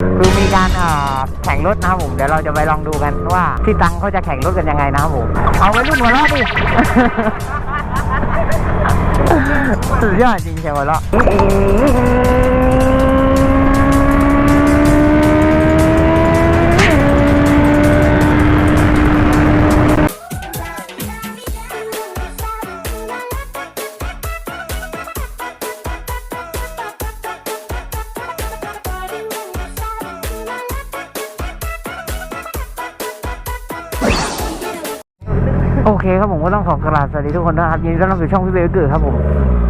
คือมีการแข่งรถนะครับผมเดี๋ยวเราจะไปลองดูกันว่าที่ตังเขาจะแข่งรถกันยังไงนะครับผมเอาไว้รุ่นหัวเราะดิสุดยอดจริงเชียวหัวเราะ โอเคครับผมก็ต้องขอกราบสวัสดีทุกคนนะครับยินดีต้อนรับสู่ช่องพี่เบลเกอร์ครับผม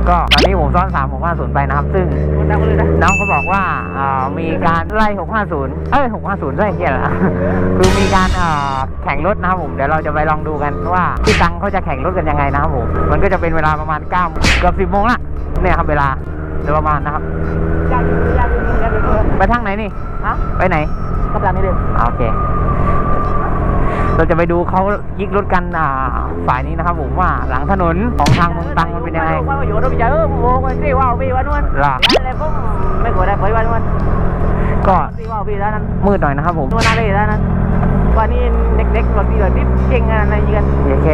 ก็ตอนนี้ผมซ้อนสามหกห้าศูนย์ไปนะครับ ซึ่งน้องเขาบอกว่าอ่ามีการไล่หกห้าศูนย์เอ้ยหกห้าศูนย์ไล่เฮียละคือมีการอ่าแข่งรถนะครับผมเดี๋ยวเราจะไปลองดูกันว่าที่ตังเขาจะแข่งรถกันยังไงนะครับผมมันก็จะเป็นเวลาประมาณเก้าเกือบสิบโมงละเนี่ยครับเวลาโดยประมาณนะครับไปทางไหนนี่ฮะไปไหนก็ทางนี้เลยโอเค เราจะไปดูเขายิกรถกันอ่าฝ่ายนี้นะครับผมว่าหลังถนนของทางเมืองตังมันเป็นยังไงว่าอยู่เราไปเจอโมกันสิว่าพี่วันวันล่ะอะไรพวกไม่กดได้เผยวันวันก็พี่ว่าพี่ด้านนั้นมืดหน่อยนะครับผมนวลอะไรด้านนั้น ว่านี่เด็กๆบางทีแบบนี่เก่งอะไรกันโอเค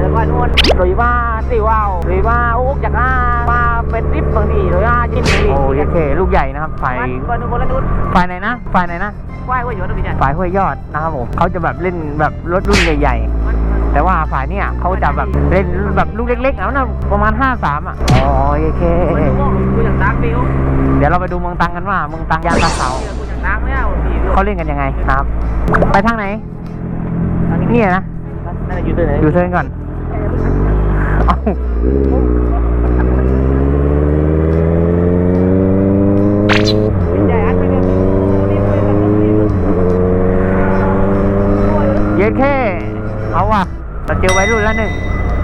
แล้วก็นวลหรือว่าสิว่าวหรือว่าโอ๊กจากอ่ามาเป็นริบบางทีหรือว่าจิ้มบางทีโอ้โอเค ลูกใหญ่นะครับฝ่ายวันนึงคนละนุดฝ่ายไหนนะฝ่ายไหนนะว่ายว่าอยู่เราไปเจอฝ่ายห้วยยอดนะครับผมเขาจะแบบเล่นแบบรถรุ่นใหญ่ๆ แต่ว่าฝ่ายเนี้ยเขาจะแบบเล่นแบบลูกเล็กๆแล้วนะประมาณ 53 อะอ๋อโอเคกูอย่างตักพี่เดี๋ยวเราไปดูเมืองตังกันว่าเมืองตังยานตาเสา เขาเล่นกันยังไงนะครับ ไปทางไหนนี่นะนั่นอยู่ตัวไหนอยู่เทิร์นก่อนเอ้าใหญ่อันไปเนี่ยนี่ไปกับนี่เย็นแค่เอาว่ะเราเจอไว้รุ่นแล้วหนึ่ง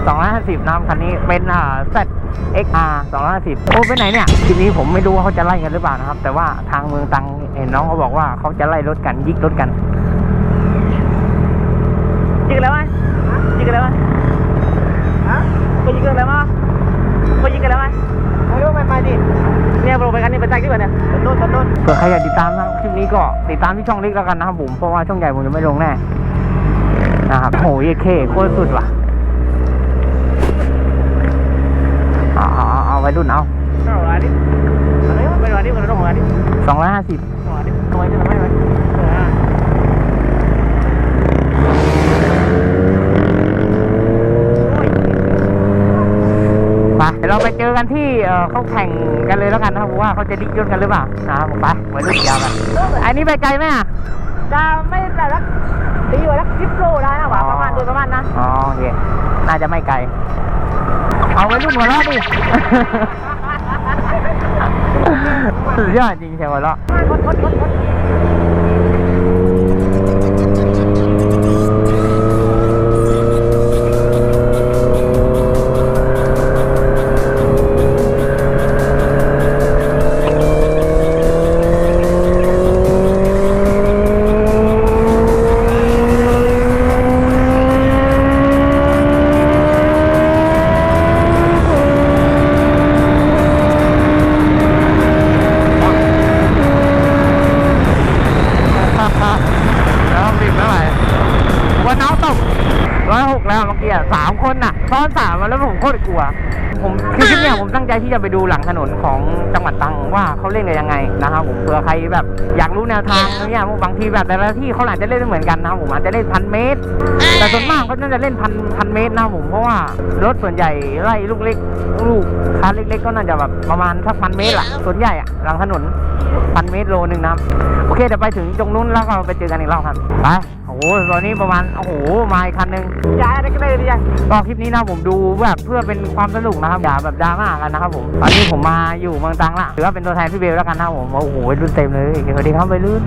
สองร้อยห้าสิบนะครับคันนี้เป็นอ่า ZXR สองร้อยห้าสิบโอ้ไปไหนเนี่ย ทีนี้ผมไม่รู้ว่าเขาจะไล่กันหรือเปล่านะครับ แต่ว่าทางเมืองตัง เห็นน้องเขาบอกว่าเขาจะไล่รถกันยิกรถกันยิงแล้วไหมยิงแล้วไหมฮะไปยิงแล้วมั้ยไปยิงแล้วไหมไม่รู้ไม่ไปดิเนี่ยเราไปกันนี่ไปแจ็คดีกว่าเนี่ยต้นต้นต้นเผื่อใครอยากติดตามนะครับคลิปนี้ก็ติดตามที่ช่องเล็กแล้วกันนะครับผมเพราะว่าช่องใหญ่ผมจะไม่ลงแน่นะครับโหเยเคโคตรสุดว่ะ กันที่เอ่อเขาแข่งกันเลยแล้วกันนะครับว่าเขาจะดิกยนกันหรือเปล่านะครับผมไปไว้รุ่นยาวกันอันนี้ไปไกลไหมอะจะไม่แต่ละตีไว้ละสิบโลได้นะว่าประมาณโดยประมาณนะอ๋อโอเคน่าจะไม่ไกล เอาไว้รุ่นหัวเราะดิสุดยอดจริงเชียวหัวเราะ แล้วเมื่อกี้อะสามคนน่ะซ้อนสามมาแล้วผมโคตรกลัว ผมคือคลิปเนี้ยผมตั้งใจที่จะไปดูหลังถนนของจังหวัดตรังว่าเขาเล่นกันยังไงนะครับผมเผื่อใครแบบอยากรู้แนวทางเนี่ยบางทีแบบแต่ละที่เขาอาจจะเล่นไม่เหมือนกันนะครับผมอาจจะเล่นพันเมตร แต่ส่วนมากเขาน่าจะเล่นพันพันเมตรนะครับผมเพราะว่ารถส่วนใหญ่ไล่ลูกเล็กลูกคันเล็ก ๆ ก็น่าจะแบบประมาณสักพันเมตรอะส่วนใหญ่อะหลังถนนพันเมตรโลหนึ่งนะครับโอเคเดี๋ยวไปถึงตรงนู้นแล้วก็ไปเจอกันอีกรอบครับไป โอ้โหตอนนี้ประมาณโอ้โหมาอีกคันหนึ่งย้ายอะไรก็ได้ดิยังก็คลิปนี้นะผมดูแบบเพื่อเป็นความสนุกนะครับอย่าแบบดราม่ากันนะครับผมตอนนี้ผมมาอยู่เมืองตรังละถือว่าเป็นตัวแทนพี่เบลแล้วกันนะครับผมโอ้โหวัยรุ่นเต็มเลยสวัสดีครับวัยรุ่น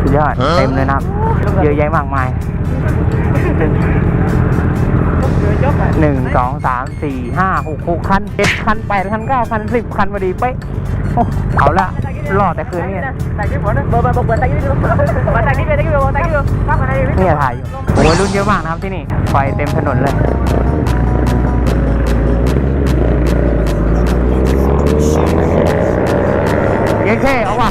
สุดยอดเต็มเลยนะครับเยอะแยะมากมายยกหนึ่งสองสามสี่ห้าหกหกคันเจ็ดคันแปดคันเก้าคันสิบคันพอดีเป๊ะโอ้เอาละ หล่อแต่คืนนี่ยเบอร์เบอร์เบอร์แต่ที่ดูมาแต่ที่เป็นแต่ที่ดูแต่ที่ดูข้ามมาได้ดินี่ถ่ายอยู่โอ้ยรุ่นเยอะมากนะครับที่นี่ไฟเต็มถนนเลย เย้เท่เอาว่ะ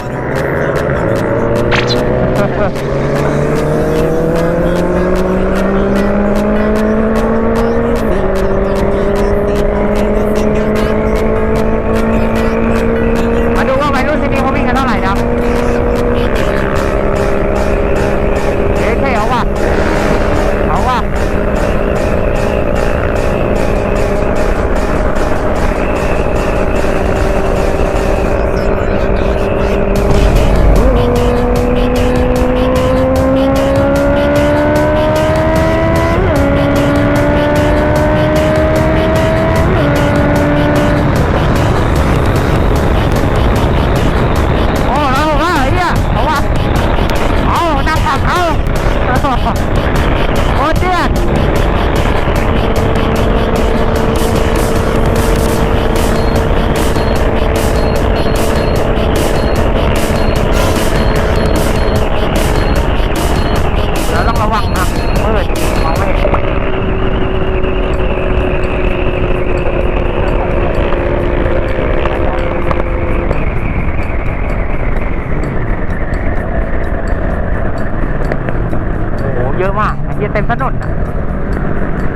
อะมากไอ้เหี้ยเต็มถนนอะ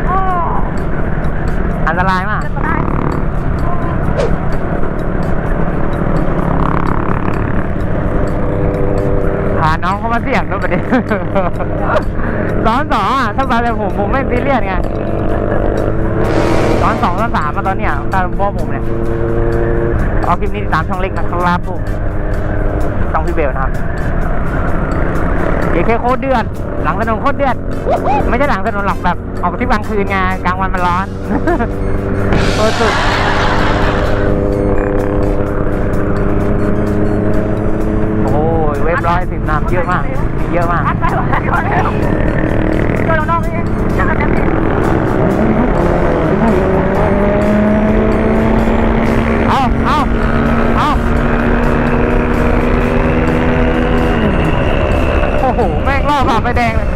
โอ้อันตรายมาก จะตายพาน้องเขามาเสี่ยงด้วยประเด็นซ้อนสองอะถ้าไปเลยผมผมไม่ซีเรียสไงซ้อนสองซ้อนสามมาตอนเนี้ยตามพ่อผมเนี่ย เอาคลิปนี้ติดตามช่องเล็กนะครับผมช่องพี่เบลนะครับ เอเคโคตรเดือด หลังถนนโคตรเดือด ไม่ใช่หลังถนนหรอกแบบออกที่กลางคืนไงกลางวันมันร้อนโคตรสุดโอ้ยเว็บร้อยสิบน้ำเยอะมาก เยอะมาก อัดไปหมดแล้วเร็วช่วยน้องนี่จะทำยังไง ข้าผ่าไฟแดงเลย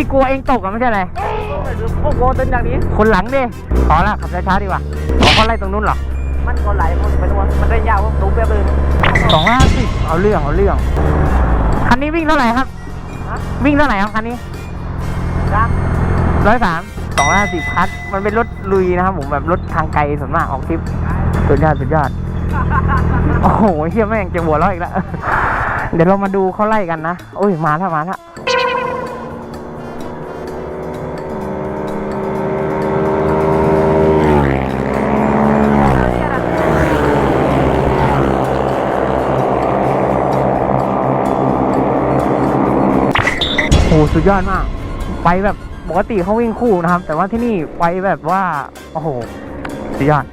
พี่กลัวเองตกอะไม่ใช่อะไรโอ้โหตึ้งอย่างนี้ คนหลังดิขอละขับช้าๆดีกว่าขอเขาไล่ตรงนู้นเหรอ มันก็ไหลมันไปตัวมันได้ยาวดูเปียบเลยสองร้อยห้าสิบเอาเรื่องเอาเรื่อง คันนี้วิ่งเท่าไหร่ครับฮะวิ่งเท่าไหร่ครับคันนี้รักร้อยสามสองร้อยห้าสิบคัดมันเป็นรถลุยนะครับผมแบบรถทางไกลส่วนมากออกทริปสุดยอดสุดยอด โอ้โหเฮียแม่งจะหัวเราะอีกแล้ว เดี๋ยวเรามาดูเขาไล่กันนะ โอ้ยมาแล้วมาแล้ว โอ้โหสุดยอดมากไปแบบปกติเขาวิ่งคู่นะครับ แต่ว่าที่นี่ไปแบบว่า โอ้โห สุดยอด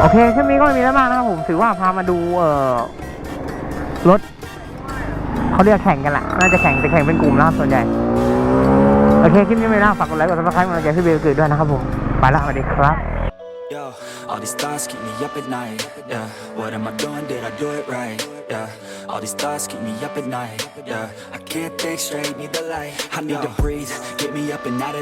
โอเคคลิปนี้ก็ม่มีแล้วมากนะครับผม ถือว่าพามาดู เอ่อ รถเขาเรียกแข่งกันแหละ น่าจะแข่งแต่แข่งเป็นกลุ่มนะครับส่วนใหญ่ โอเค คลิปนี้ไม่น่าฝากกดไลค์กดซับสไครต์กำลังใจพี่เบลเกิดด้วยนะครับผม ไปละสวัสดีครับ Yo, all these thoughts keep me up at night. Yeah, what am I doing? Did I do it right? Yeah, all these thoughts keep me up at night. Yeah, I can't think straight, need the light. I need to breathe, get me up and out of